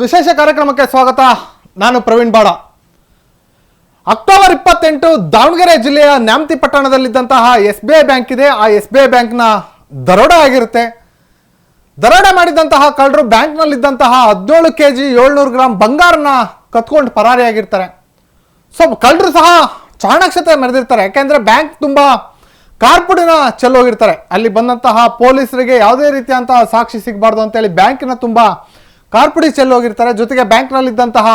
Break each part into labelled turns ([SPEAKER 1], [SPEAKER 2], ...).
[SPEAKER 1] ವಿಶೇಷ ಕಾರ್ಯಕ್ರಮಕ್ಕೆ ಸ್ವಾಗತ. ನಾನು ಪ್ರವೀಣ್ ಬಾಡ. ಅಕ್ಟೋಬರ್ ಇಪ್ಪತ್ತೆಂಟು ದಾವಣಗೆರೆ ಜಿಲ್ಲೆಯ ನ್ಯಾಮತಿ ಪಟ್ಟಣದಲ್ಲಿದ್ದಂತಹ ಎಸ್ ಬಿ ಐ ಬ್ಯಾಂಕ್ ಇದೆ. ಆ ಎಸ್ ಬಿ ಐ ಬ್ಯಾಂಕ್ನ ದರೋಡೆ ಆಗಿರುತ್ತೆ. ದರೋಡೆ ಮಾಡಿದಂತಹ ಕಳ್ಳರು ಬ್ಯಾಂಕ್ನಲ್ಲಿದ್ದಂತಹ ಹದಿನೇಳು ಕೆ ಜಿ ಏಳ್ನೂರು ಗ್ರಾಮ್ ಬಂಗಾರನ ಕತ್ಕೊಂಡು ಪರಾರಿಯಾಗಿರ್ತಾರೆ. ಸೊ, ಕಳ್ಳರು ಸಹ ಚಾಣಾಕ್ಷತೆ ಮೆರೆದಿರ್ತಾರೆ. ಯಾಕೆಂದರೆ ಬ್ಯಾಂಕ್ ತುಂಬಾ ಕಾರ್ಪುಡಿನ ಚೆಲ್ಲೋಗಿರ್ತಾರೆ. ಅಲ್ಲಿ ಬಂದಂತಹ ಪೊಲೀಸರಿಗೆ ಯಾವುದೇ ರೀತಿಯಂತಹ ಸಾಕ್ಷಿ ಸಿಗಬಾರ್ದು ಅಂತೇಳಿ ಬ್ಯಾಂಕಿನ ತುಂಬಾ ಕಾರ್ಪುಡಿ ಚೆಲ್ಲೋಗಿರ್ತಾರೆ ಜೊತೆಗೆ ಬ್ಯಾಂಕ್ನಲ್ಲಿದ್ದಂತಹ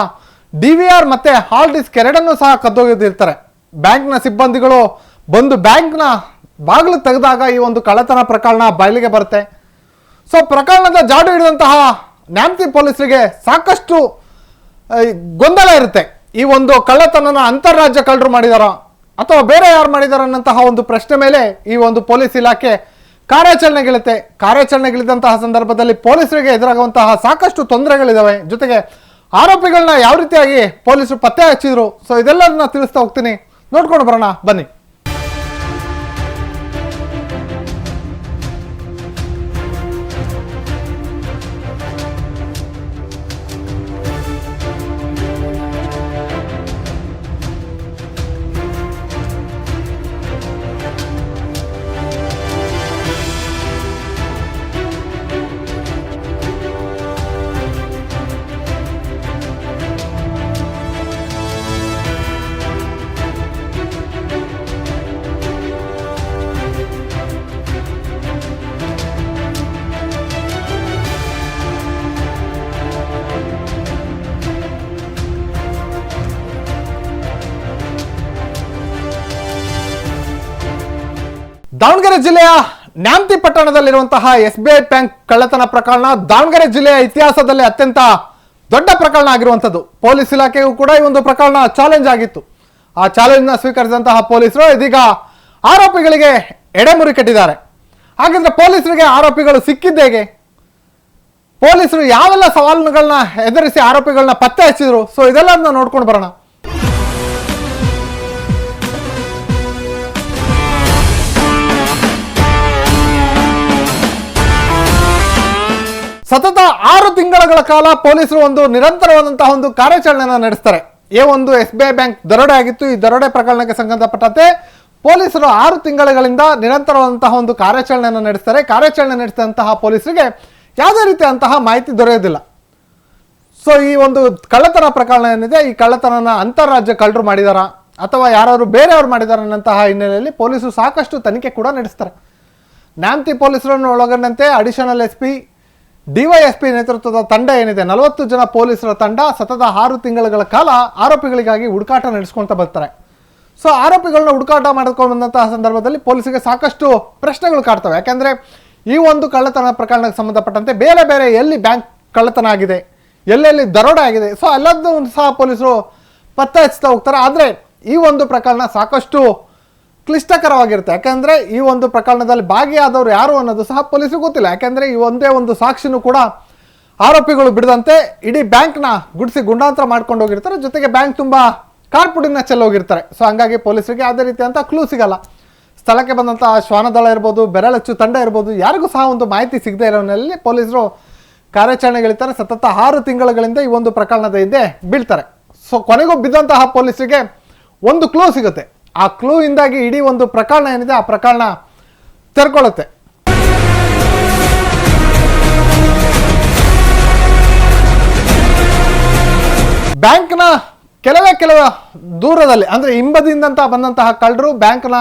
[SPEAKER 1] ಡಿ ವಿ ಆರ್ ಮತ್ತೆ ಹಾಲ್ ಡಿಸ್ಕ್ ಎರಡನ್ನು ಸಹ ಕದ್ದೋಗಿರ್ತಾರೆ ಬ್ಯಾಂಕ್ನ ಸಿಬ್ಬಂದಿಗಳು ಬಂದು ಬ್ಯಾಂಕ್ನ ಬಾಗಿಲು ತೆಗೆದಾಗ ಈ ಒಂದು ಕಳ್ಳತನ ಪ್ರಕರಣ ಬಯಲಿಗೆ ಬರುತ್ತೆ. ಸೊ, ಪ್ರಕರಣದ ಜಾಡು ಹಿಡಿದಂತಹ ನ್ಯಾಮ್ತಿ ಪೊಲೀಸರಿಗೆ ಸಾಕಷ್ಟು ಗೊಂದಲ ಇರುತ್ತೆ. ಈ ಒಂದು ಕಳ್ಳತನನ ಅಂತಾರಾಜ್ಯ ಕಳ್ಳರು ಮಾಡಿದಾರ? ಅಥವಾ ಬೇರೆ ಯಾರು ಮಾಡಿದಾರ ಅನ್ನಂತಹ ಒಂದು ಪ್ರಶ್ನೆ ಮೇಲೆ ಈ ಒಂದು ಪೊಲೀಸ್ ಇಲಾಖೆ ಕಾರ್ಯಾಚರಣೆಗಿಳುತ್ತೆ ಕಾರ್ಯಾಚರಣೆಗಳಿದ್ದಂತಹ ಸಂದರ್ಭದಲ್ಲಿ ಪೊಲೀಸರಿಗೆ ಎದುರಾಗುವಂತಹ ಸಾಕಷ್ಟು ತೊಂದರೆಗಳಿದಾವೆ. ಜೊತೆಗೆ ಆರೋಪಿಗಳನ್ನ ಯಾವ ರೀತಿಯಾಗಿ ಪೊಲೀಸರು ಪತ್ತೆ ಹಚ್ಚಿದ್ರು? ಸೊ ಇದೆಲ್ಲದನ್ನ ತಿಳಿಸ್ತಾ ಹೋಗ್ತೀನಿ. ನೋಡ್ಕೊಂಡು ಬರೋಣ. ಬನ್ನಿ. ದಾವಣಗೆರೆ ಜಿಲ್ಲೆಯ ನ್ಯಾಮತಿ ಪಟ್ಟಣದಲ್ಲಿರುವಂತಹ ಎಸ್ ಬಿ ಐ ಬ್ಯಾಂಕ್ ಕಳ್ಳತನ ಪ್ರಕರಣ ದಾವಣಗೆರೆ ಜಿಲ್ಲೆಯ ಇತಿಹಾಸದಲ್ಲಿ ಅತ್ಯಂತ ದೊಡ್ಡ ಪ್ರಕರಣ ಆಗಿರುವಂಥದ್ದು. ಪೊಲೀಸ್ ಇಲಾಖೆಗೂ ಕೂಡ ಈ ಒಂದು ಪ್ರಕರಣ ಚಾಲೆಂಜ್ ಆಗಿತ್ತು. ಆ ಚಾಲೆಂಜ್ನ ಸ್ವೀಕರಿಸಿದಂತಹ ಪೊಲೀಸರು ಇದೀಗ ಆರೋಪಿಗಳಿಗೆ ಎಡೆಮುರಿ ಕಟ್ಟಿದ್ದಾರೆ. ಹಾಗಿದ್ರೆ ಪೊಲೀಸರಿಗೆ ಆರೋಪಿಗಳು ಸಿಕ್ಕಿದ್ದೇಗೆ ಪೊಲೀಸರು ಯಾವೆಲ್ಲ ಸವಾಲುಗಳನ್ನ ಎದುರಿಸಿ ಆರೋಪಿಗಳನ್ನ ಪತ್ತೆ ಹಚ್ಚಿದ್ರು? ಸೊ ಇದೆಲ್ಲ ನೋಡ್ಕೊಂಡು ಬರೋಣ. ಸತತ ಆರು ತಿಂಗಳ ಕಾಲ ಪೊಲೀಸರು ಒಂದು ನಿರಂತರವಾದಂತಹ ಒಂದು ಕಾರ್ಯಾಚರಣೆಯನ್ನು ನಡೆಸ್ತಾರೆ. ಏ ಒಂದು ಎಸ್ ಬಿ ಐ ಬ್ಯಾಂಕ್ ದರೋಡೆ ಆಗಿತ್ತು. ಈ ದರೋಡೆ ಪ್ರಕರಣಕ್ಕೆ ಸಂಬಂಧಪಟ್ಟಂತೆ ಪೊಲೀಸರು ಆರು ತಿಂಗಳುಗಳಿಂದ ನಿರಂತರವಾದಂತಹ ಒಂದು ಕಾರ್ಯಾಚರಣೆಯನ್ನು ನಡೆಸ್ತಾರೆ. ಕಾರ್ಯಾಚರಣೆ ನಡೆಸಿದಂತಹ ಪೊಲೀಸರಿಗೆ ಯಾವುದೇ ರೀತಿಯಂತಹ ಮಾಹಿತಿ ದೊರೆಯೋದಿಲ್ಲ ಸೊ ಈ ಒಂದು ಕಳ್ಳತನ ಪ್ರಕರಣ ಏನಿದೆ? ಈ ಕಳ್ಳತನನ ಅಂತಾರಾಜ್ಯ ಕಳ್ಳರು ಮಾಡಿದಾರ? ಅಥವಾ ಯಾರಾದ್ರು ಬೇರೆಯವರು ಮಾಡಿದಾರ ಅನ್ನಂತಹ ಹಿನ್ನೆಲೆಯಲ್ಲಿ ಪೊಲೀಸರು ಸಾಕಷ್ಟು ತನಿಖೆ ಕೂಡ ನಡೆಸ್ತಾರೆ. ನ್ಯಾಮ್ತಿ ಪೊಲೀಸರನ್ನು ಒಳಗೊಂಡಂತೆ ಅಡಿಷನಲ್ ಎಸ್ ಪಿ ಡಿವೈಎಸ್ಪಿ ನೇತೃತ್ವದ ತಂಡ ಏನಿದೆ? ನಲವತ್ತು ಜನ ಪೊಲೀಸರ ತಂಡ ಸತತ ಆರು ತಿಂಗಳುಗಳ ಕಾಲ ಆರೋಪಿಗಳಿಗಾಗಿ ಹುಡುಕಾಟ ನಡೆಸ್ಕೊಂತ ಬರ್ತಾರೆ. ಸೊ ಆರೋಪಿಗಳನ್ನ ಹುಡುಕಾಟ ಮಾಡಿಕೊಂಡು ಬಂದಂತಹ ಸಂದರ್ಭದಲ್ಲಿ ಪೊಲೀಸರಿಗೆ ಸಾಕಷ್ಟು ಪ್ರಶ್ನೆಗಳು ಕಾಡ್ತವೆ. ಯಾಕಂದ್ರೆ ಈ ಒಂದು ಕಳ್ಳತನ ಪ್ರಕರಣಕ್ಕೆ ಸಂಬಂಧಪಟ್ಟಂತೆ ಬೇರೆ ಬೇರೆ ಎಲ್ಲಿ ಬ್ಯಾಂಕ್ ಕಳ್ಳತನ ಆಗಿದೆ, ಎಲ್ಲೆಲ್ಲಿ ದರೋಡೆ ಆಗಿದೆ ಸೊ ಎಲ್ಲದನ್ನು ಸಹ ಪೊಲೀಸರು ಪತ್ತೆ ಹಚ್ತಾ ಹೋಗ್ತಾರೆ. ಆದರೆ ಈ ಒಂದು ಪ್ರಕರಣ ಸಾಕಷ್ಟು ಕ್ಲಿಷ್ಟಕರವಾಗಿರುತ್ತೆ. ಯಾಕಂದ್ರೆ ಈ ಒಂದು ಪ್ರಕರಣದಲ್ಲಿ ಭಾಗಿಯಾದವರು ಯಾರು ಅನ್ನೋದು ಸಹ ಪೊಲೀಸರು ಗೊತ್ತಿಲ್ಲ. ಯಾಕೆಂದರೆ ಈ ಒಂದೇ ಒಂದು ಸಾಕ್ಷಿನೂ ಕೂಡ ಆರೋಪಿಗಳು ಬಿಡದಂತೆ ಇಡೀ ಬ್ಯಾಂಕ್ನ ಗುಡಿಸಿ ಗುಂಡಾಂತರ ಮಾಡ್ಕೊಂಡು ಹೋಗಿರ್ತಾರೆ. ಜೊತೆಗೆ ಬ್ಯಾಂಕ್ ತುಂಬಾ ಕಾರ್ಪುಡಿನ ಚೆಲ್ಲೋಗಿರ್ತಾರೆ. ಸೊ ಹಂಗಾಗಿ ಪೊಲೀಸರಿಗೆ ಯಾವುದೇ ರೀತಿಯಂತ ಕ್ಲೂ ಸಿಗಲ್ಲ. ಸ್ಥಳಕ್ಕೆ ಬಂದಂಥ ಶ್ವಾನದಳ ಇರ್ಬೋದು, ಬೆರಳಚ್ಚು ತಂಡ ಇರ್ಬೋದು, ಯಾರಿಗೂ ಸಹ ಒಂದು ಮಾಹಿತಿ ಸಿಗದೆ ಇರೋನಲ್ಲಿ ಪೊಲೀಸರು ಕಾರ್ಯಾಚರಣೆಗಳಿರ್ತಾರೆ ಸತತ ಆರು ತಿಂಗಳುಗಳಿಂದ ಈ ಒಂದು ಪ್ರಕರಣದ ಹಿಂದೆ ಬೀಳ್ತಾರೆ. ಸೊ ಕೊನೆಗೂ ಬಿದ್ದಂತಹ ಪೊಲೀಸರಿಗೆ ಒಂದು ಕ್ಲೂ ಸಿಗುತ್ತೆ. ಆ ಕ್ಲೂ ಇಂದಾಗಿ ಇಡೀ ಒಂದು ಪ್ರಕರಣ ಏನಿದೆ, ಆ ಪ್ರಕರಣ ತೆರ್ಕೊಳ್ಳುತ್ತೆ. ಬ್ಯಾಂಕ್ನ ಕೆಲವೇ ಕೆಲವ ದೂರದಲ್ಲಿ, ಅಂದರೆ ಹಿಂಬದಿಯಿಂದ ಬಂದಂತಹ ಕಳ್ಳರು ಬ್ಯಾಂಕ್ನ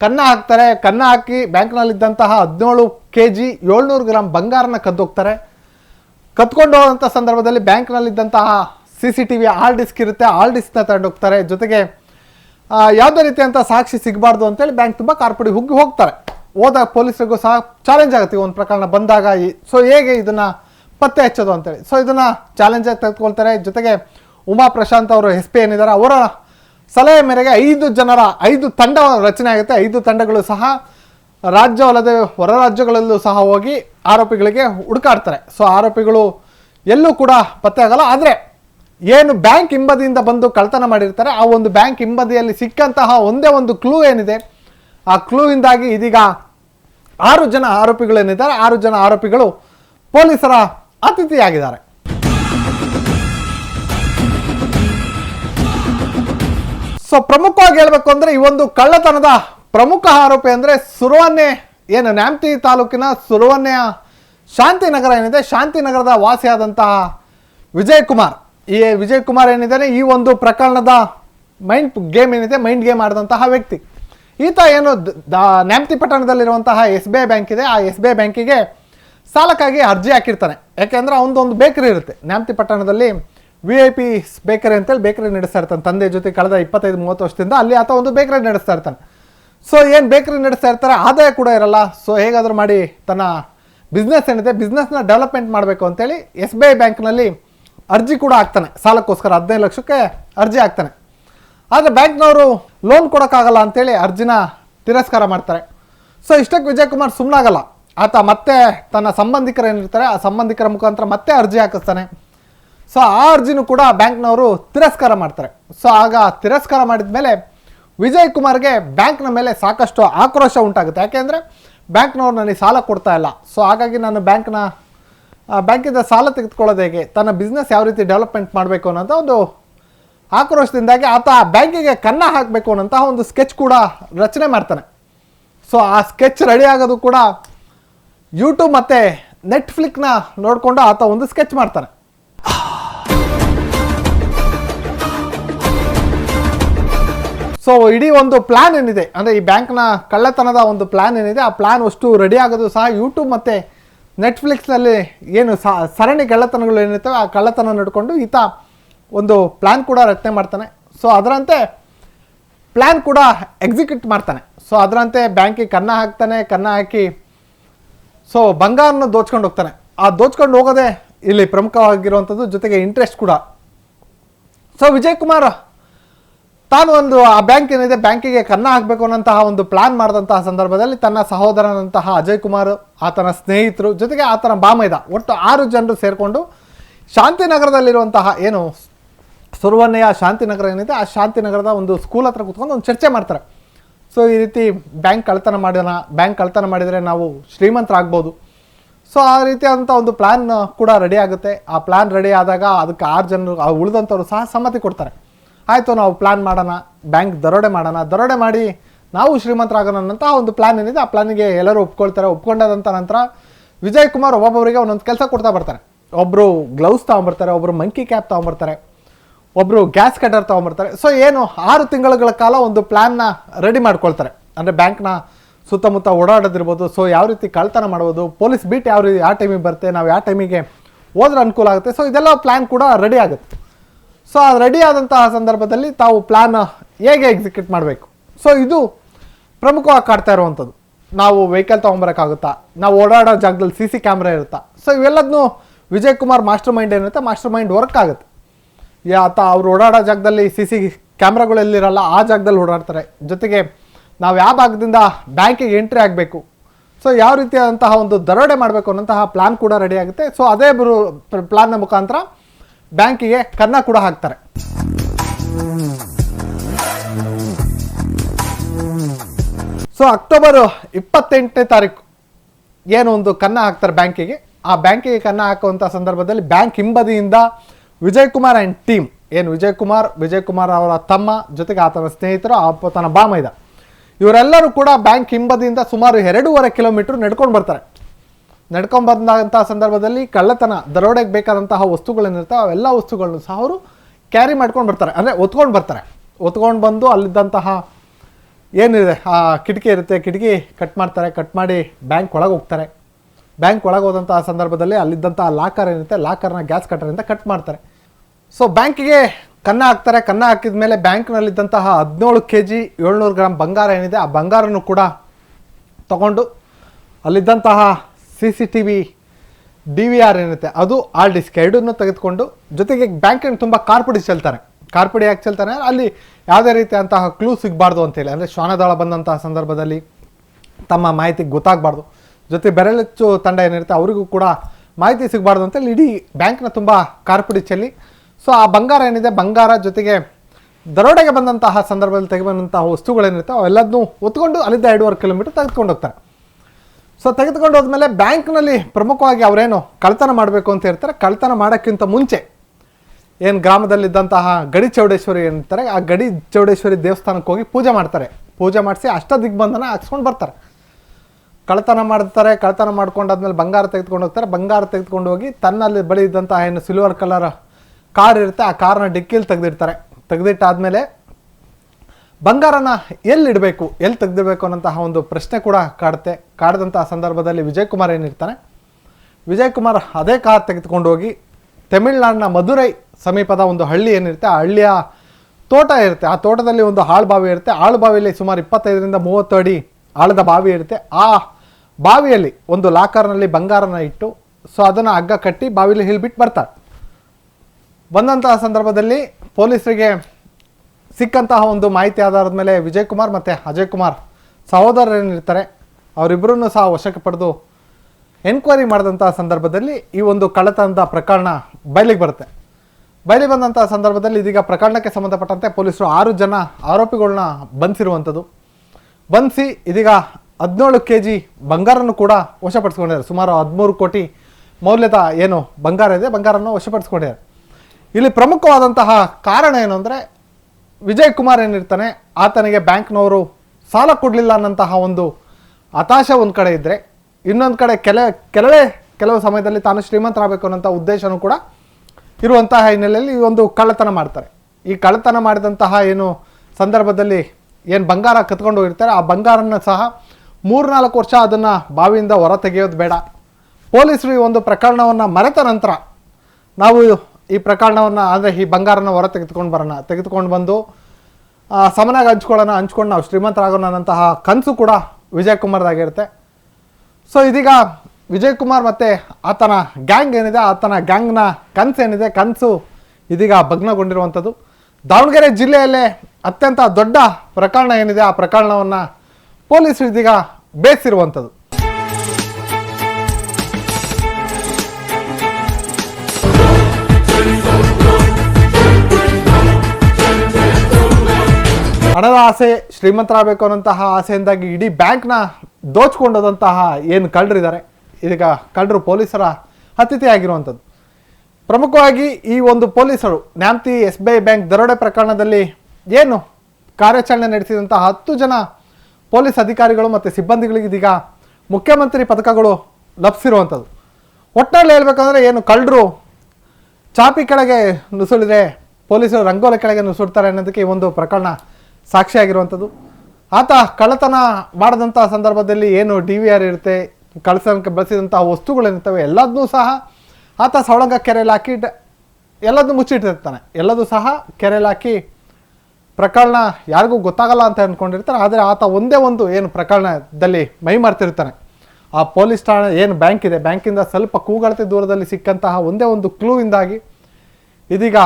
[SPEAKER 1] ಕನ್ನ ಹಾಕ್ತಾರೆ. ಕನ್ನ ಹಾಕಿ ಬ್ಯಾಂಕ್ನಲ್ಲಿದ್ದಂತಹ ಹದಿನೇಳು ಕೆ ಜಿ ಏಳ್ನೂರು ಗ್ರಾಮ್ ಬಂಗಾರನ ಕದ್ದೋಗ್ತಾರೆ ಕತ್ಕೊಂಡು ಹೋದಂಥ ಸಂದರ್ಭದಲ್ಲಿ ಬ್ಯಾಂಕ್ನಲ್ಲಿದ್ದಂತಹ C C T we all disc ಇರುತ್ತೆ. ಆಲ್ ಡಿಸ್ಕ್ನ ತಗೊಂಡೋಗ್ತಾರೆ. ಜೊತೆಗೆ ಯಾವುದೇ ರೀತಿಯಂಥ ಸಾಕ್ಷಿ ಸಿಗಬಾರ್ದು ಅಂತೇಳಿ ಬ್ಯಾಂಕ್ ತುಂಬ ಕಾರ್ಪುಡಿ ಹುಗ್ಗಿ ಹೋಗ್ತಾರೆ. ಹೋದಾಗ ಪೊಲೀಸರಿಗೂ ಸಹ ಚಾಲೆಂಜ್ ಆಗುತ್ತೆ. ಈ ಒಂದು ಪ್ರಕರಣ ಬಂದಾಗ ಸೊ ಹೇಗೆ ಇದನ್ನು ಪತ್ತೆ ಹಚ್ಚೋದು ಅಂತೇಳಿ. ಸೊ ಇದನ್ನು ಚಾಲೆಂಜ್ ಆಗಿ ತೆಗೆದುಕೊಳ್ತಾರೆ. ಜೊತೆಗೆ ಉಮಾ ಪ್ರಶಾಂತ್ ಅವರು ಎಸ್ ಪಿ ಏನಿದ್ದಾರೆ, ಅವರ ಸಲಹೆ ಮೇರೆಗೆ ಐದು ಜನರ, ಐದು ತಂಡ ರಚನೆ ಆಗುತ್ತೆ. ಐದು ತಂಡಗಳು ಸಹ ರಾಜ್ಯವಲ್ಲದೆ ಹೊರ ರಾಜ್ಯಗಳಲ್ಲೂ ಸಹ ಹೋಗಿ ಆರೋಪಿಗಳಿಗೆ ಹುಡುಕಾಡ್ತಾರೆ. ಸೊ ಆರೋಪಿಗಳು ಎಲ್ಲೂ ಕೂಡ ಪತ್ತೆ ಆಗಲ್ಲ. ಆದರೆ ಏನು ಬ್ಯಾಂಕ್ ಹಿಂಬದಿಯಿಂದ ಬಂದು ಕಳ್ತನ ಮಾಡಿರ್ತಾರೆ, ಆ ಒಂದು ಬ್ಯಾಂಕ್ ಹಿಂಬದಿಯಲ್ಲಿ ಸಿಕ್ಕಂತಹ ಒಂದೇ ಒಂದು ಕ್ಲೂ ಏನಿದೆ, ಆ ಕ್ಲೂವಿಂದಾಗಿ ಇದೀಗ ಆರು ಜನ ಆರೋಪಿಗಳೇನಿದ್ದಾರೆ, ಆರು ಜನ ಆರೋಪಿಗಳು ಪೊಲೀಸರ ಅತಿಥಿಯಾಗಿದ್ದಾರೆ. ಸೊ ಪ್ರಮುಖವಾಗಿ ಹೇಳಬೇಕು ಅಂದರೆ ಈ ಒಂದು ಕಳ್ಳತನದ ಪ್ರಮುಖ ಆರೋಪಿ ಅಂದರೆ ಸುರವನ್ನೆ, ಏನು ನ್ಯಾಮತಿ ತಾಲೂಕಿನ ಸುರವನ್ನೆಯ ಶಾಂತಿನಗರ ಏನಿದೆ, ಶಾಂತಿನಗರದ ವಾಸಿಯಾದಂತಹ ವಿಜಯ್ ಕುಮಾರ್ ಈ ವಿಜಯ್ ಕುಮಾರ್ ಏನಿದ್ದಾನೆ, ಈ ಒಂದು ಪ್ರಕರಣದ ಮೈಂಡ್ ಗೇಮ್ ಏನಿದೆ ಮೈಂಡ್ ಗೇಮ್ ಆಡಿದಂತಹ ವ್ಯಕ್ತಿ. ಈತ ಏನು ನ್ಯಾಮತಿ ಪಟ್ಟಣದಲ್ಲಿರುವಂತಹ ಎಸ್ ಬಿ ಐ ಬ್ಯಾಂಕ್ ಇದೆ. ಆ ಎಸ್ ಬಿ ಐ ಬ್ಯಾಂಕಿಗೆ ಸಾಲಕ್ಕಾಗಿ ಅರ್ಜಿ ಹಾಕಿರ್ತಾನೆ. ಯಾಕೆಂದ್ರೆ ಅವನದೊಂದು ಬೇಕರಿ ಇರುತ್ತೆ. ನ್ಯಾಮತಿ ಪಟ್ಟಣದಲ್ಲಿ ವಿ ಐ ಪಿ ಬೇಕರಿ ಅಂತೇಳಿ ಬೇಕರಿ ನಡೆಸ್ತಾ ಇರ್ತಾನೆ. ತಂದೆ ಜೊತೆ ಕಳೆದ ಇಪ್ಪತ್ತೈದು, ಮೂವತ್ತು ವರ್ಷದಿಂದ ಅಲ್ಲಿ ಆತ ಒಂದು ಬೇಕರಿ ನಡೆಸ್ತಾ ಇರ್ತಾನೆ. ಸೊ ಏನು ಬೇಕರಿ ನಡೆಸ್ತಾ ಇರ್ತಾರೆ? ಆದಾಯ ಕೂಡ ಇರಲ್ಲ. ಸೊ ಹೇಗಾದರೂ ಮಾಡಿ ತನ್ನ ಬಿಸ್ನೆಸ್ ಏನಿದೆ ಬಿಸ್ನೆಸ್ನ ಡೆವಲಪ್ಮೆಂಟ್ ಮಾಡಬೇಕು ಅಂತೇಳಿ ಎಸ್ ಬಿ ಐ ಬ್ಯಾಂಕ್ನಲ್ಲಿ ಅರ್ಜಿ ಕೂಡ ಹಾಕ್ತಾನೆ ಸಾಲಕ್ಕೋಸ್ಕರ ಹದಿನೈದು ಲಕ್ಷಕ್ಕೆ ಅರ್ಜಿ ಹಾಕ್ತಾನೆ ಆದರೆ ಬ್ಯಾಂಕ್ನವರು ಲೋನ್ ಕೊಡೋಕ್ಕಾಗಲ್ಲ ಅಂತೇಳಿ ಅರ್ಜಿನ ತಿರಸ್ಕಾರ ಮಾಡ್ತಾರೆ. ಸೊ ಇಷ್ಟಕ್ಕೆ ವಿಜಯ್ ಕುಮಾರ್ ಸುಮ್ಮನಾಗಲ್ಲ ಆತ ಮತ್ತೆ ತನ್ನ ಸಂಬಂಧಿಕರು ಏನಿರ್ತಾರೆ, ಆ ಸಂಬಂಧಿಕರ ಮುಖಾಂತರ ಮತ್ತೆ ಅರ್ಜಿ ಹಾಕಿಸ್ತಾನೆ. ಸೊ ಆ ಅರ್ಜಿನೂ ಕೂಡ ಬ್ಯಾಂಕ್ನವರು ತಿರಸ್ಕಾರ ಮಾಡ್ತಾರೆ. ಸೊ ಆಗ ತಿರಸ್ಕಾರ ಮಾಡಿದ ಮೇಲೆ ವಿಜಯ್ ಕುಮಾರ್ಗೆ ಬ್ಯಾಂಕ್ನ ಮೇಲೆ ಸಾಕಷ್ಟು ಆಕ್ರೋಶ ಉಂಟಾಗುತ್ತೆ. ಯಾಕೆಂದರೆ ಬ್ಯಾಂಕ್ನವ್ರು ನನಗೆ ಸಾಲ ಕೊಡ್ತಾ ಇಲ್ಲ. ಸೊ ಹಾಗಾಗಿ ನಾನು ಬ್ಯಾಂಕ್ನ ಬ್ಯಾಂಕಿಂದ ಸಾಲ ತೆಗೆದುಕೊಳ್ಳೋದು ಹೇಗೆ? ತನ್ನ ಬಿಸ್ನೆಸ್ ಯಾವ ರೀತಿ ಡೆವಲಪ್ಮೆಂಟ್ ಮಾಡಬೇಕು ಅನ್ನೋಂಥ ಒಂದು ಆಕ್ರೋಶದಿಂದಾಗಿ ಆತ ಬ್ಯಾಂಕಿಗೆ ಕನ್ನ ಹಾಕಬೇಕು ಅನ್ನೋಂತಹ ಒಂದು ಸ್ಕೆಚ್ ಕೂಡ ರಚನೆ ಮಾಡ್ತಾನೆ. ಸೊ ಆ ಸ್ಕೆಚ್ ರೆಡಿ ಆಗೋದು ಕೂಡ ಯೂಟ್ಯೂಬ್ ಮತ್ತು ನೆಟ್ಫ್ಲಿಕ್ನ ನೋಡಿಕೊಂಡು ಆತ ಒಂದು ಸ್ಕೆಚ್ ಮಾಡ್ತಾನೆ. ಸೊ ಇಡೀ ಒಂದು ಪ್ಲ್ಯಾನ್ ಏನಿದೆ? ಅಂದರೆ ಈ ಬ್ಯಾಂಕ್ನ ಕಳ್ಳತನದ ಒಂದು ಪ್ಲ್ಯಾನ್ ಏನಿದೆ? ಆ ಪ್ಲ್ಯಾನ್ ಅಷ್ಟು ರೆಡಿ ಆಗೋದು ಸಹ ಯೂಟ್ಯೂಬ್ ಮತ್ತು ನೆಟ್ಫ್ಲಿಕ್ಸ್ನಲ್ಲಿ ಏನು ಸರಣಿ ಕಳ್ಳತನಗಳು ಏನಿರ್ತವೆ, ಆ ಕಳ್ಳತನ ನೋಡಿಕೊಂಡು ಈತ ಒಂದು ಪ್ಲ್ಯಾನ್ ಕೂಡ ರಚನೆ ಮಾಡ್ತಾನೆ. ಸೊ ಅದರಂತೆ ಪ್ಲ್ಯಾನ್ ಕೂಡ ಎಕ್ಸಿಕ್ಯೂಟ್ ಮಾಡ್ತಾನೆ. ಸೊ ಅದರಂತೆ ಬ್ಯಾಂಕಿಗೆ ಕನ್ನ ಹಾಕ್ತಾನೆ, ಕನ್ನ ಹಾಕಿ ಸೊ ಬಂಗಾರನ ದೋಚ್ಕೊಂಡು ಹೋಗ್ತಾನೆ. ಆ ದೋಚ್ಕೊಂಡು ಹೋಗೋದೇ ಇಲ್ಲಿ ಪ್ರಮುಖವಾಗಿರುವಂಥದ್ದು ಜೊತೆಗೆ ಇಂಟ್ರೆಸ್ಟ್ ಕೂಡ. ಸೊ ವಿಜಯ್ ಕುಮಾರ್ ತಾನು ಒಂದು ಆ ಬ್ಯಾಂಕ್ ಏನಿದೆ, ಬ್ಯಾಂಕಿಗೆ ಕನ್ನ ಹಾಕಬೇಕು ಅನ್ನೋಂತಹ ಒಂದು ಪ್ಲಾನ್ ಮಾಡಿದಂತಹ ಸಂದರ್ಭದಲ್ಲಿ ತನ್ನ ಸಹೋದರನಂತಹ ಅಜಯ್ ಕುಮಾರ್, ಆತನ ಸ್ನೇಹಿತರು ಜೊತೆಗೆ ಆತನ ಬಾಮೈದ ಒಟ್ಟು ಆರು ಜನರು ಸೇರಿಕೊಂಡು ಶಾಂತಿನಗರದಲ್ಲಿರುವಂತಹ ಏನು ಸುರುವನ್ನೆಯ ಶಾಂತಿನಗರ ಏನಿದೆ, ಆ ಶಾಂತಿನಗರದ ಒಂದು ಸ್ಕೂಲ್ ಹತ್ರ ಕೂತ್ಕೊಂಡು ಒಂದು ಚರ್ಚೆ ಮಾಡ್ತಾರೆ. ಸೊ ಈ ರೀತಿ ಬ್ಯಾಂಕ್ ಕಳ್ತನ ಮಾಡೋಣ ಬ್ಯಾಂಕ್ ಕಳ್ತನ ಮಾಡಿದರೆ ನಾವು ಶ್ರೀಮಂತರಾಗ್ಬೋದು. ಸೊ ಆ ರೀತಿಯಾದಂಥ ಒಂದು ಪ್ಲ್ಯಾನ್ ಕೂಡ ರೆಡಿ ಆಗುತ್ತೆ. ಆ ಪ್ಲ್ಯಾನ್ ರೆಡಿ ಆದಾಗ ಅದಕ್ಕೆ ಆರು ಜನರು ಉಳಿದಂಥವ್ರು ಸಹ ಸಮ್ಮತಿ ಕೊಡ್ತಾರೆ. ಆಯಿತು, ನಾವು ಪ್ಲ್ಯಾನ್ ಮಾಡೋಣ ಬ್ಯಾಂಕ್ ದರೋಡೆ ಮಾಡೋಣ. ದರೋಡೆ ಮಾಡಿ ನಾವು ಶ್ರೀಮಂತರಾಗೋಣ ಅಂತ ಒಂದು ಪ್ಲ್ಯಾನ್ ಏನಿದೆ, ಆ ಪ್ಲ್ಯಾನಿಗೆ ಎಲ್ಲರೂ ಒಪ್ಕೊಳ್ತಾರೆ. ಒಪ್ಕೊಂಡಾದಂಥ ನಂತರ ವಿಜಯ್ ಕುಮಾರ್ ಒಬ್ಬೊಬ್ಬರಿಗೆ ಒಂದೊಂದು ಕೆಲಸ ಕೊಡ್ತಾ ಬರ್ತಾರೆ. ಒಬ್ಬರು ಗ್ಲೌಸ್ ತೊಗೊಂಬರ್ತಾರೆ ಒಬ್ಬರು ಮಂಕಿ ಕ್ಯಾಪ್ ತೊಗೊಂಬರ್ತಾರೆ ಒಬ್ಬರು ಗ್ಯಾಸ್ ಕಟರ್ ತೊಗೊಂಬರ್ತಾರೆ. ಸೊ ಏನು, ಆರು ತಿಂಗಳುಗಳ ಕಾಲ ಒಂದು ಪ್ಲ್ಯಾನ್ನ ರೆಡಿ ಮಾಡ್ಕೊಳ್ತಾರೆ. ಅಂದರೆ ಬ್ಯಾಂಕ್ನ ಸುತ್ತಮುತ್ತ ಓಡಾಡೋದಿರ್ಬೋದು. ಸೊ ಯಾವ ರೀತಿ ಕಳ್ತನ ಮಾಡ್ಬೋದು ಪೊಲೀಸ್ ಬೀಟ್ ಯಾವ ರೀತಿ ಯಾವ ಟೈಮಿಗೆ ಬರುತ್ತೆ, ನಾವು ಯಾವ ಟೈಮಿಗೆ ಹೋದ್ರೆ ಅನುಕೂಲ ಆಗುತ್ತೆ. ಸೊ ಇದೆಲ್ಲ ಪ್ಲ್ಯಾನ್ ಕೂಡ ರೆಡಿ ಆಗುತ್ತೆ. ಸೊ ಅದು ರೆಡಿ ಆದಂತಹ ಸಂದರ್ಭದಲ್ಲಿ ತಾವು ಪ್ಲ್ಯಾನ್ ಹೇಗೆ ಎಕ್ಸಿಕ್ಯೂಟ್ ಮಾಡಬೇಕು? ಸೊ ಇದು ಪ್ರಮುಖವಾಗಿ ಕಾಡ್ತಾ ಇರುವಂಥದ್ದು. ನಾವು ವೆಹಿಕಲ್ ತೊಗೊಂಬರೋಕ್ಕಾಗುತ್ತಾ? ನಾವು ಓಡಾಡೋ ಜಾಗದಲ್ಲಿ ಸಿ ಸಿ ಕ್ಯಾಮ್ರಾ ಇರುತ್ತಾ? ಸೊ ಇವೆಲ್ಲದನ್ನೂ ವಿಜಯ್ ಕುಮಾರ್ ಮಾಸ್ಟರ್ ಮೈಂಡ್ ಏನಿರುತ್ತೆ? ಮಾಸ್ಟರ್ ಮೈಂಡ್ ವರ್ಕ್ ಆಗುತ್ತೆ. ಯಾತ ಅವ್ರು ಓಡಾಡೋ ಜಾಗದಲ್ಲಿ ಸಿ ಸಿ ಕ್ಯಾಮ್ರಾಗಳು ಎಲ್ಲಿರಲ್ಲ, ಆ ಜಾಗದಲ್ಲಿ ಓಡಾಡ್ತಾರೆ. ಜೊತೆಗೆ ನಾವು ಯಾವ ಭಾಗದಿಂದ ಬ್ಯಾಂಕಿಗೆ ಎಂಟ್ರಿ ಆಗಬೇಕು? ಸೊ ಯಾವ ರೀತಿಯಾದಂತಹ ಒಂದು ದರೋಡೆ ಮಾಡಬೇಕು ಅನ್ನೋಂತಹ ಪ್ಲಾನ್ ಕೂಡ ರೆಡಿ ಆಗುತ್ತೆ. ಸೊ ಅದೇ ಬರು ಪ್ಲಾನ್ನ ಮುಖಾಂತರ ಬ್ಯಾಂಕಿಗೆ ಕನ್ನ ಕೂಡ ಹಾಕ್ತಾರೆ. ಸೊ ಅಕ್ಟೋಬರ್ ಇಪ್ಪತ್ತೆಂಟನೇ ತಾರೀಕು ಏನು ಒಂದು ಕನ್ನ ಹಾಕ್ತಾರೆ ಬ್ಯಾಂಕಿಗೆ? ಆ ಬ್ಯಾಂಕಿಗೆ ಕನ್ನ ಹಾಕುವಂಥ ಸಂದರ್ಭದಲ್ಲಿ ಬ್ಯಾಂಕ್ ಹಿಂಬದಿಯಿಂದ ವಿಜಯ್ ಕುಮಾರ್ ಆ್ಯಂಡ್ ಟೀಮ್ ಏನು ವಿಜಯ್ ಕುಮಾರ್ ವಿಜಯ್ ಕುಮಾರ್ ಅವರ ತಮ್ಮ ಜೊತೆಗೆ ಆತನ ಸ್ನೇಹಿತರು ಆತನ ಬಾಮೈದ. ಇವರೆಲ್ಲರೂ ಕೂಡ ಬ್ಯಾಂಕ್ ಹಿಂಬದಿಯಿಂದ ಸುಮಾರು ಎರಡೂವರೆ ಕಿಲೋಮೀಟರ್ ನಡ್ಕೊಂಡು ಬರ್ತಾರೆ. ನಡ್ಕೊಂಡು ಬಂದಂಥ ಸಂದರ್ಭದಲ್ಲಿ ಕಳ್ಳತನ, ದರೋಡೆಗೆ ಬೇಕಾದಂತಹ ವಸ್ತುಗಳೇನಿರ್ತವೆ ಅವೆಲ್ಲ ವಸ್ತುಗಳನ್ನು ಸಹ ಅವರು ಕ್ಯಾರಿ ಮಾಡ್ಕೊಂಡು ಬರ್ತಾರೆ. ಅಂದರೆ ಒತ್ಕೊಂಡು ಬರ್ತಾರೆ. ಒತ್ಕೊಂಡು ಬಂದು ಅಲ್ಲಿದ್ದಂತಹ ಏನಿದೆ? ಆ ಕಿಟಕಿ ಇರುತ್ತೆ, ಕಿಟಕಿ ಕಟ್ ಮಾಡ್ತಾರೆ ಕಟ್ ಮಾಡಿ ಬ್ಯಾಂಕ್ ಒಳಗೆ ಹೋಗ್ತಾರೆ. ಬ್ಯಾಂಕ್ ಒಳಗೆ ಹೋದಂತಹ ಸಂದರ್ಭದಲ್ಲಿ ಅಲ್ಲಿದ್ದಂತಹ ಲಾಕರ್ ಏನಿರುತ್ತೆ ಲಾಕರ್ನ ಗ್ಯಾಸ್ ಕಟ್ಟರಿಂದ ಕಟ್ ಮಾಡ್ತಾರೆ. ಸೊ ಬ್ಯಾಂಕಿಗೆ ಕನ್ನ ಹಾಕ್ತಾರೆ. ಕನ್ನ ಹಾಕಿದ ಮೇಲೆ ಬ್ಯಾಂಕ್ನಲ್ಲಿದ್ದಂತಹ ಹದಿನೇಳು ಕೆ ಜಿ ಏಳ್ನೂರು ಗ್ರಾಮ್ ಬಂಗಾರ ಏನಿದೆ, ಆ ಬಂಗಾರನೂ ಕೂಡ ತಗೊಂಡು ಅಲ್ಲಿದ್ದಂತಹ C C T V D V R ಏನಿರುತ್ತೆ, ಅದು ಆಲ್ ಡಿಸ್ಕ್ ಎರಡನ್ನೂ ತೆಗೆದುಕೊಂಡು ಜೊತೆಗೆ ಬ್ಯಾಂಕಿಂಗ್ ತುಂಬ ಕಾರ್ಪುಡಿ ಚೆಲ್ತಾರೆ. ಕಾರ್ಪುಡಿ ಯಾಕೆ ಚೆಲ್ತಾರೆ ಅಲ್ಲಿ ಯಾವುದೇ ರೀತಿಯಂತಹ ಕ್ಲೂ ಸಿಗಬಾರ್ದು ಅಂತೇಳಿ ಅಂದರೆ ಶ್ವಾನದಾಳ ಬಂದಂತಹ ಸಂದರ್ಭದಲ್ಲಿ ತಮ್ಮ ಮಾಹಿತಿ ಗೊತ್ತಾಗಬಾರ್ದು. ಜೊತೆ ಬೆರಳಚ್ಚು ತಂಡ ಏನಿರುತ್ತೆ, ಅವರಿಗೂ ಕೂಡ ಮಾಹಿತಿ ಸಿಗಬಾರ್ದು ಅಂತೇಳಿ ಇಡೀ ಬ್ಯಾಂಕ್ನ ತುಂಬ ಕಾರ್ಪುಡಿ ಚೆಲ್ಲಿ. ಸೊ ಆ ಬಂಗಾರ ಏನಿದೆ, ಬಂಗಾರ ಜೊತೆಗೆ ದರೋಡೆಗೆ ಬಂದಂತಹ ಸಂದರ್ಭದಲ್ಲಿ ತೆಗೆಬಂದಂತಹ ವಸ್ತುಗಳೇನಿರುತ್ತೆ, ಅವೆಲ್ಲದನ್ನೂ ಹೊತ್ಕೊಂಡು ಅಲ್ಲಿದ್ದ ಎರಡೂವರೆ ಕಿಲೋಮೀಟರ್ ತೆಗೆದುಕೊಂಡು ಹೋಗ್ತಾರೆ. ಸೊ ತೆಗೆದುಕೊಂಡು ಹೋದ್ಮೇಲೆ ಬ್ಯಾಂಕ್ನಲ್ಲಿ ಪ್ರಮುಖವಾಗಿ ಅವರೇನು ಕಳ್ತನ ಮಾಡಬೇಕು ಅಂತ ಹೇಳ್ತಾರೆ. ಕಳ್ತನ ಮಾಡೋಕ್ಕಿಂತ ಮುಂಚೆ ಏನು ಗ್ರಾಮದಲ್ಲಿದ್ದಂತಹ ಗಡಿ ಚೌಡೇಶ್ವರಿ ಅಂತಾರೆ, ಆ ಗಡಿ ಚೌಡೇಶ್ವರಿ ದೇವಸ್ಥಾನಕ್ಕೆ ಹೋಗಿ ಪೂಜೆ ಮಾಡ್ತಾರೆ. ಪೂಜೆ ಮಾಡಿಸಿ ಅಷ್ಟ ದಿಗ್ಬಂಧನ ಹಾಕ್ಸ್ಕೊಂಡು ಬರ್ತಾರೆ. ಕಳ್ತನ ಮಾಡ್ತಾರೆ ಕಳ್ತನ ಮಾಡ್ಕೊಂಡಾದ್ಮೇಲೆ ಬಂಗಾರ ತೆಗೆದುಕೊಂಡು ಹೋಗ್ತಾರೆ. ಬಂಗಾರ ತೆಗೆದುಕೊಂಡು ಹೋಗಿ ತನ್ನಲ್ಲಿ ಬಳಿ ಇದ್ದಂತಹ ಏನು ಸಿಲ್ವರ್ ಕಲರ್ ಕಾರ್ ಇರುತ್ತೆ, ಆ ಕಾರ್ನ ಡಿಕ್ಕಿಲಿ ತೆಗೆದಿಡ್ತಾರೆ. ತೆಗೆದಿಟ್ಟಾದ್ಮೇಲೆ ಬಂಗಾರನ ಎಲ್ಲಿಡಬೇಕು ಎಲ್ಲಿ ತೆಗೆದಿಡಬೇಕು ಅನ್ನೋಂತಹ ಒಂದು ಪ್ರಶ್ನೆ ಕೂಡ ಕಾಡುತ್ತೆ. ಕಾಡಿದಂತಹ ಸಂದರ್ಭದಲ್ಲಿ ವಿಜಯ್ ಕುಮಾರ್ ಏನಿರ್ತಾನೆ? ವಿಜಯ್ ಕುಮಾರ್ ಅದೇ ಕಾರ್ ತೆಗೆದುಕೊಂಡು ಹೋಗಿ ತಮಿಳ್ನಾಡಿನ ಮಧುರೈ ಸಮೀಪದ ಒಂದು ಹಳ್ಳಿ ಏನಿರುತ್ತೆ, ಆ ಹಳ್ಳಿಯ ತೋಟ ಇರುತ್ತೆ. ಆ ತೋಟದಲ್ಲಿ ಒಂದು ಆಳು ಬಾವಿ ಇರುತ್ತೆ. ಆಳು ಬಾವಿಯಲ್ಲಿ ಸುಮಾರು ಇಪ್ಪತ್ತೈದರಿಂದ ಮೂವತ್ತು ಅಡಿ ಆಳದ ಬಾವಿ ಇರುತ್ತೆ. ಆ ಬಾವಿಯಲ್ಲಿ ಒಂದು ಲಾಕರ್ನಲ್ಲಿ ಬಂಗಾರನ ಇಟ್ಟು, ಸೊ ಅದನ್ನು ಹಗ್ಗ ಕಟ್ಟಿ ಬಾವಿಲಿ ಹಿಲ್ಬಿಟ್ಟು ಬರ್ತಾರೆ ಬಂದಂತಹ ಸಂದರ್ಭದಲ್ಲಿ ಪೊಲೀಸರಿಗೆ ಸಿಕ್ಕಂತಹ ಒಂದು ಮಾಹಿತಿ ಆಧಾರದ ಮೇಲೆ ವಿಜಯ್ ಕುಮಾರ್ ಮತ್ತು ಅಜಯ್ ಕುಮಾರ್ ಸಹೋದರರೇನಿರ್ತಾರೆ ಅವರಿಬ್ಬರನ್ನು ಸಹ ವಶಕ್ಕೆ ಪಡೆದು ಎನ್ಕ್ವೈರಿ ಮಾಡಿದಂಥ ಸಂದರ್ಭದಲ್ಲಿ ಈ ಒಂದು ಕಳ್ಳತನದ ಪ್ರಕರಣ ಬಯಲಿಗೆ ಬರುತ್ತೆ. ಬಯಲಿಗೆ ಬಂದಂಥ ಸಂದರ್ಭದಲ್ಲಿ ಇದೀಗ ಪ್ರಕರಣಕ್ಕೆ ಸಂಬಂಧಪಟ್ಟಂತೆ ಪೊಲೀಸರು ಆರು ಜನ ಆರೋಪಿಗಳನ್ನ ಬಂಧಿಸಿರುವಂಥದ್ದು. ಬಂಧಿಸಿ ಇದೀಗ ಹದಿನೇಳು ಕೆ ಜಿ ಬಂಗಾರನ್ನು ಕೂಡ ವಶಪಡಿಸ್ಕೊಂಡಿದ್ದಾರೆ. ಸುಮಾರು ಹದಿಮೂರು ಕೋಟಿ ಮೌಲ್ಯದ ಏನು ಬಂಗಾರ ಇದೆ ಬಂಗಾರನ್ನು ವಶಪಡಿಸ್ಕೊಂಡಿದ್ದಾರೆ. ಇಲ್ಲಿ ಪ್ರಮುಖವಾದಂತಹ ಕಾರಣ ಏನು ಅಂದರೆ, ವಿಜಯ್ ಕುಮಾರ್ ಏನಿರ್ತಾನೆ, ಆತನಿಗೆ ಬ್ಯಾಂಕ್ನವರು ಸಾಲ ಕೊಡಲಿಲ್ಲ ಅನ್ನಂತಹ ಒಂದು ಹತಾಶ ಒಂದು ಕಡೆ ಇದ್ದರೆ ಇನ್ನೊಂದು ಕಡೆ ಕೆಲ, ಕೆಲವೇ, ಕೆಲವು ಸಮಯದಲ್ಲಿ ತಾನು ಶ್ರೀಮಂತರಾಗಬೇಕು ಅನ್ನೋಂಥ ಉದ್ದೇಶನೂ ಕೂಡ ಇರುವಂತಹ ಹಿನ್ನೆಲೆಯಲ್ಲಿ ಈ ಒಂದು ಕಳ್ಳತನ ಮಾಡ್ತಾರೆ. ಈ ಕಳ್ಳತನ ಮಾಡಿದಂತಹ ಏನು ಸಂದರ್ಭದಲ್ಲಿ ಏನು ಬಂಗಾರ ಕತ್ಕೊಂಡು ಹೋಗಿರ್ತಾರೆ, ಆ ಬಂಗಾರನ ಸಹ ಮೂರ್ನಾಲ್ಕು ವರ್ಷ ಅದನ್ನು ಬಾವಿಯಿಂದ ಹೊರ ತೆಗೆಯೋದು ಬೇಡ. ಪೊಲೀಸರು ಈ ಒಂದು ಪ್ರಕರಣವನ್ನು ಮರೆತ ನಂತರ ನಾವು ಈ ಪ್ರಕರಣವನ್ನು, ಅಂದರೆ ಈ ಬಂಗಾರನ ಹೊರ ತೆಗೆದುಕೊಂಡು ಬರೋಣ, ತೆಗೆದುಕೊಂಡು ಬಂದು ಸಮನಾಗಿ ಹಂಚ್ಕೊಳ್ಳೋಣ, ಹಂಚ್ಕೊಂಡು ನಾವು ಶ್ರೀಮಂತರಾಗೋಣ ಅನ್ನೋಂತಹ ಕನಸು ಕೂಡ ವಿಜಯ್ ಕುಮಾರ್ದಾಗಿರುತ್ತೆ ಸೊ ಇದೀಗ ವಿಜಯ್ ಕುಮಾರ್ ಮತ್ತು ಆತನ ಗ್ಯಾಂಗ್ ಏನಿದೆ, ಆತನ ಗ್ಯಾಂಗ್ನ ಕನಸು ಏನಿದೆ, ಕನಸು ಇದೀಗ ಭಗ್ನಗೊಂಡಿರುವಂಥದ್ದು. ದಾವಣಗೆರೆ ಜಿಲ್ಲೆಯಲ್ಲೇ ಅತ್ಯಂತ ದೊಡ್ಡ ಪ್ರಕರಣ ಏನಿದೆ, ಆ ಪ್ರಕರಣವನ್ನು ಪೊಲೀಸರು ಇದೀಗ ಬೇಯಿಸಿರುವಂಥದ್ದು ಹಣದ ಆಸೆ ಶ್ರೀಮಂತರಾಗಬೇಕು ಅನ್ನೋಂತಹ ಆಸೆಯಿಂದಾಗಿ ಇಡೀ ಬ್ಯಾಂಕ್ನ ದೋಚ್ಕೊಂಡದಂತಹ ಏನು ಕಳ್ಳರಿದ್ದಾರೆ. ಇದೀಗ ಕಳ್ಳರು ಪೊಲೀಸರ ಅತಿಥಿ ಆಗಿರುವಂಥದ್ದು ಪ್ರಮುಖವಾಗಿ ಈ ಒಂದು ಪೊಲೀಸರು Nyamathi S B I bank ದರೋಡೆ ಪ್ರಕರಣದಲ್ಲಿ ಏನು ಕಾರ್ಯಾಚರಣೆ ನಡೆಸಿದಂತಹ ಹತ್ತು ಜನ ಪೊಲೀಸ್ ಅಧಿಕಾರಿಗಳು ಮತ್ತು ಸಿಬ್ಬಂದಿಗಳಿಗೆ ಇದೀಗ ಮುಖ್ಯಮಂತ್ರಿ ಪದಕಗಳು ಲಭಿಸಿರುವಂಥದ್ದು ಒಟ್ಟಿನಲ್ಲಿ ಹೇಳ್ಬೇಕಂದ್ರೆ ಏನು ಕಳ್ಳರು ಚಾಪಿ ಕೆಳಗೆ ನುಸುಳಿದ್ರೆ ಪೊಲೀಸರು ರಂಗೋಲಿ ಕೆಳಗೆ ನುಸುಳ್ತಾರೆ ಅನ್ನೋದಕ್ಕೆ ಈ ಒಂದು ಪ್ರಕರಣ ಸಾಕ್ಷಿಯಾಗಿರುವಂಥದ್ದು ಆತ ಕಳ್ಳತನ ಮಾಡಿದಂಥ ಸಂದರ್ಭದಲ್ಲಿ ಏನು ಡಿ ವಿ ಆರ್ ಇರುತ್ತೆ ಕಳಸನಕ್ಕೆ ಬಳಸಿದಂತಹ ವಸ್ತುಗಳೇನಿರ್ತವೆ, ಎಲ್ಲದನ್ನೂ ಸಹ ಆತ ಸವಳಂಗ ಕೆರೆಯಲ್ಲಿ ಹಾಕಿ ಎಲ್ಲದನ್ನೂ ಮುಚ್ಚಿಟ್ಟಿರ್ತಾನೆ. ಎಲ್ಲದೂ ಸಹ ಕೆರೆಯಲ್ಲಿ ಹಾಕಿ ಪ್ರಕರಣ ಯಾರಿಗೂ ಗೊತ್ತಾಗಲ್ಲ ಅಂತ ಅಂದ್ಕೊಂಡಿರ್ತಾರೆ ಆದರೆ ಆತ ಒಂದೇ ಒಂದು ಏನು ಪ್ರಕರಣದಲ್ಲಿ ಮೈ ಮರ್ತಿರ್ತಾನೆ. ಆ ಪೊಲೀಸ್ ಠಾಣೆ ಏನು ಬ್ಯಾಂಕ್ ಇದೆ, ಬ್ಯಾಂಕಿಂದ ಸ್ವಲ್ಪ ಕೂಗಳತೆ ದೂರದಲ್ಲಿ ಸಿಕ್ಕಂತಹ ಒಂದೇ ಒಂದು ಕ್ಲೂವಿಂದಾಗಿ ಇದೀಗ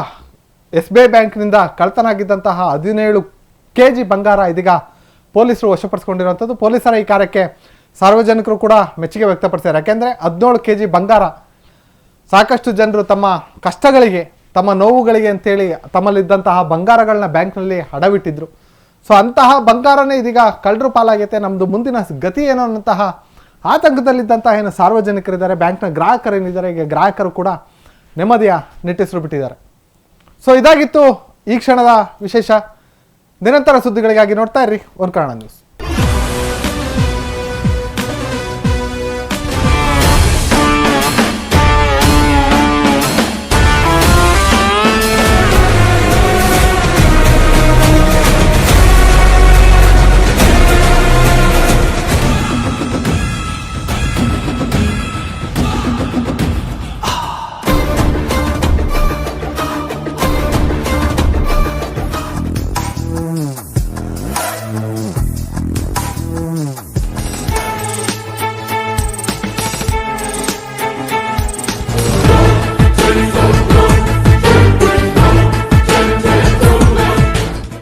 [SPEAKER 1] ಎಸ್ ಬಿ ಐ ಬ್ಯಾಂಕ್ನಿಂದ ಕಳ್ತನಾಗಿದ್ದಂತಹ ಹದಿನೇಳು ಕೆ ಜಿ ಬಂಗಾರ ಇದೀಗ ಪೊಲೀಸರು ವಶಪಡಿಸ್ಕೊಂಡಿರುವಂಥದ್ದು. ಪೊಲೀಸರ ಈ ಕಾರ್ಯಕ್ಕೆ ಸಾರ್ವಜನಿಕರು ಕೂಡ ಮೆಚ್ಚುಗೆ ವ್ಯಕ್ತಪಡಿಸಿದ್ದಾರೆ. ಯಾಕೆಂದರೆ ಹದಿನೇಳು ಕೆ ಜಿ ಬಂಗಾರ ಸಾಕಷ್ಟು ಜನರು ತಮ್ಮ ಕಷ್ಟಗಳಿಗೆ, ತಮ್ಮ ನೋವುಗಳಿಗೆ ಅಂತೇಳಿ ತಮ್ಮಲ್ಲಿದ್ದಂತಹ ಬಂಗಾರಗಳನ್ನ ಬ್ಯಾಂಕ್ನಲ್ಲಿ ಹಡವಿಟ್ಟಿದ್ರು ಸೊ ಅಂತಹ ಬಂಗಾರನೇ ಇದೀಗ ಕಳ್ಳರು ಪಾಲಾಗೈತೆ. ನಮ್ಮದು ಮುಂದಿನ ಗತಿ ಏನೋ ಅನ್ನೋಂತಹ ಆತಂಕದಲ್ಲಿದ್ದಂತಹ ಏನು ಸಾರ್ವಜನಿಕರಿದ್ದಾರೆ, ಬ್ಯಾಂಕ್ನ ಗ್ರಾಹಕರೇನಿದ್ದಾರೆ ಈಗ ಗ್ರಾಹಕರು ಕೂಡ ನೆಮ್ಮದಿಯ ನಿಟ್ಟಿಸಿರು ಬಿಟ್ಟಿದ್ದಾರೆ. ಸೊ ಇದಾಗಿತ್ತು ಈ ಕ್ಷಣದ ವಿಶೇಷ. ನಿರಂತರ ಸುದ್ದಿಗಳಿಗಾಗಿ ನೋಡ್ತಾ ಇರ್ರಿ ಒಂದು ಕಾರಣ ನ್ಯೂಸ್